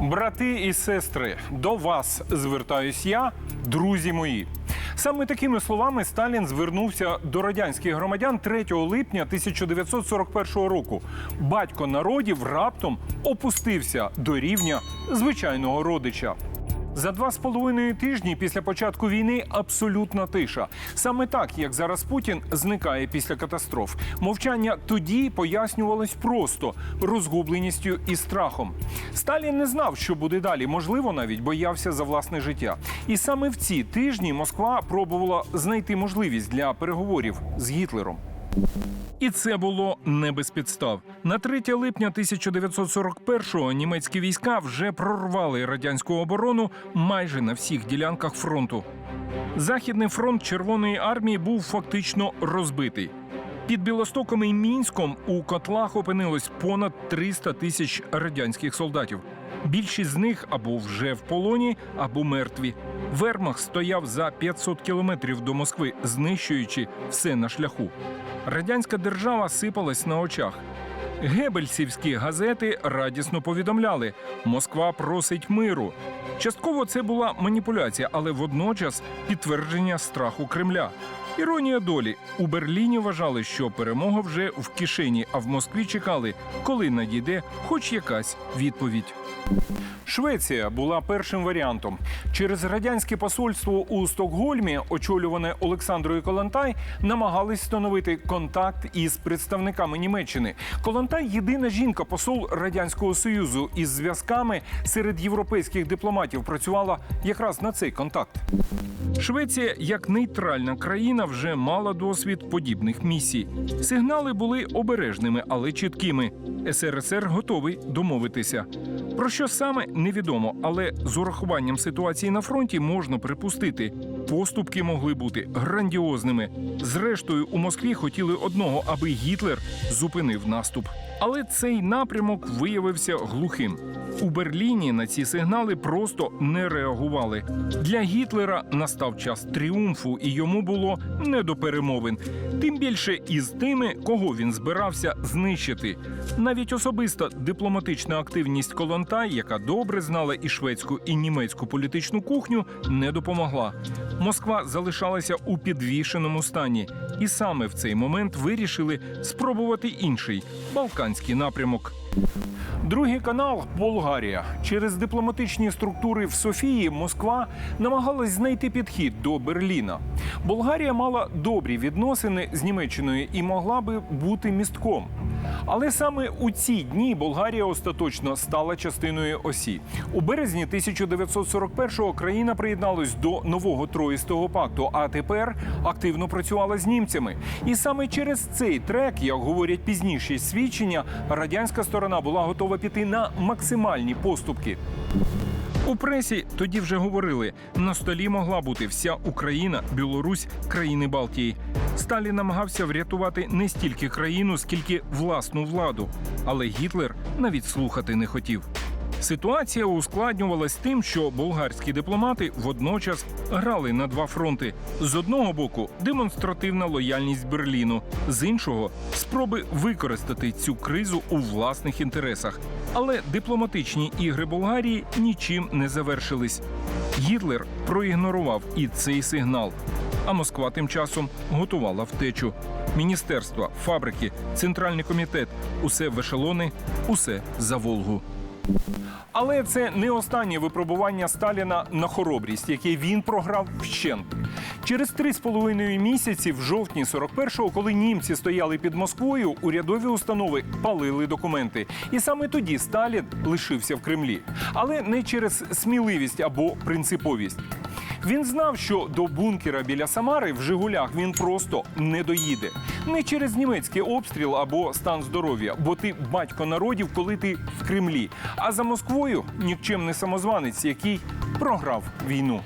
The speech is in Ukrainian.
Брати і сестри, до вас звертаюсь я, друзі мої. Саме такими словами Сталін звернувся до радянських громадян 3 липня 1941 року. Батько народів раптом опустився до рівня звичайного родича. За два з половиною тижні після початку війни абсолютна тиша. Саме так, як зараз Путін зникає після катастроф. Мовчання тоді пояснювалось просто розгубленістю і страхом. Сталін не знав, що буде далі. Можливо, навіть боявся за власне життя. І саме в ці тижні Москва пробувала знайти можливість для переговорів з Гітлером. І це було не без підстав. На 3 липня 1941-го німецькі війська вже прорвали радянську оборону майже на всіх ділянках фронту. Західний фронт Червоної армії був фактично розбитий. Під Білостоком і Мінськом у котлах опинилось понад 300 тисяч радянських солдатів. Більшість з них або вже в полоні, або мертві. Вермах стояв за 500 кілометрів до Москви, знищуючи все на шляху. Радянська держава сипалась на очах. Гебельсівські газети радісно повідомляли: Москва просить миру. Частково це була маніпуляція, але водночас підтвердження страху Кремля. Іронія долі у Берліні вважали, що перемога вже в кишені, а в Москві чекали, коли надійде хоч якась відповідь. Швеція була першим варіантом. Через радянське посольство у Стокгольмі, очолюване Олександрою Колонтай, намагались встановити контакт із представниками Німеччини. Колонтай єдина жінка, посол радянського союзу із зв'язками серед європейських дипломатів працювала якраз на цей контакт. Швеція, як нейтральна країна, вже мала досвід подібних місій. Сигнали були обережними, але чіткими. СРСР готовий домовитися. Про що саме невідомо, але з урахуванням ситуації на фронті можна припустити. Поступки могли бути грандіозними. Зрештою, у Москві хотіли одного, аби Гітлер зупинив наступ. Але цей напрямок виявився глухим. У Берліні на ці сигнали просто не реагували. Для Гітлера настав час тріумфу, і йому було не до перемовин. Тим більше із тими, кого він збирався знищити. Навіть особиста дипломатична активність Колонтай, яка добре знала і шведську, і німецьку політичну кухню, не допомогла. Москва залишалася у підвішеному стані, і саме в цей момент вирішили спробувати інший балканський напрямок. Другий канал Болгарія. Через дипломатичні структури в Софії Москва намагалась знайти підхід до Берліна. Болгарія мала добрі відносини з Німеччиною і могла би бути містком. Але саме у ці дні Болгарія остаточно стала частиною осі. У березні 1941-го країна приєдналась до нового Троїстого пакту, а тепер активно працювала з німцями. І саме через цей трек, як говорять пізніші свідчення, радянська сторона була готова піти на максимальні поступки. У пресі тоді вже говорили: на столі могла бути вся Україна, Білорусь, країни Балтії. Сталін намагався врятувати не стільки країну, скільки власну владу. Але Гітлер навіть слухати не хотів. Ситуація ускладнювалась тим, що болгарські дипломати водночас грали на два фронти: з одного боку демонстративна лояльність Берліну, з іншого спроби використати цю кризу у власних інтересах. Але дипломатичні ігри Болгарії нічим не завершились. Гітлер проігнорував і цей сигнал. А Москва тим часом готувала втечу. Міністерства, фабрики, центральний комітет усе в ешелони, усе за Волгу. Але це не останнє випробування Сталіна на хоробрість, яке він програв вщент. Через три з половиною місяці, в жовтні 41-го, коли німці стояли під Москвою, урядові установи палили документи. І саме тоді Сталін лишився в Кремлі, але не через сміливість або принциповість. Він знав, що до бункера біля Самари в Жигулях він просто не доїде. Не через німецький обстріл або стан здоров'я, бо ти батько народів, коли ти в Кремлі. А за Москвою нікчемний самозванець, який програв війну.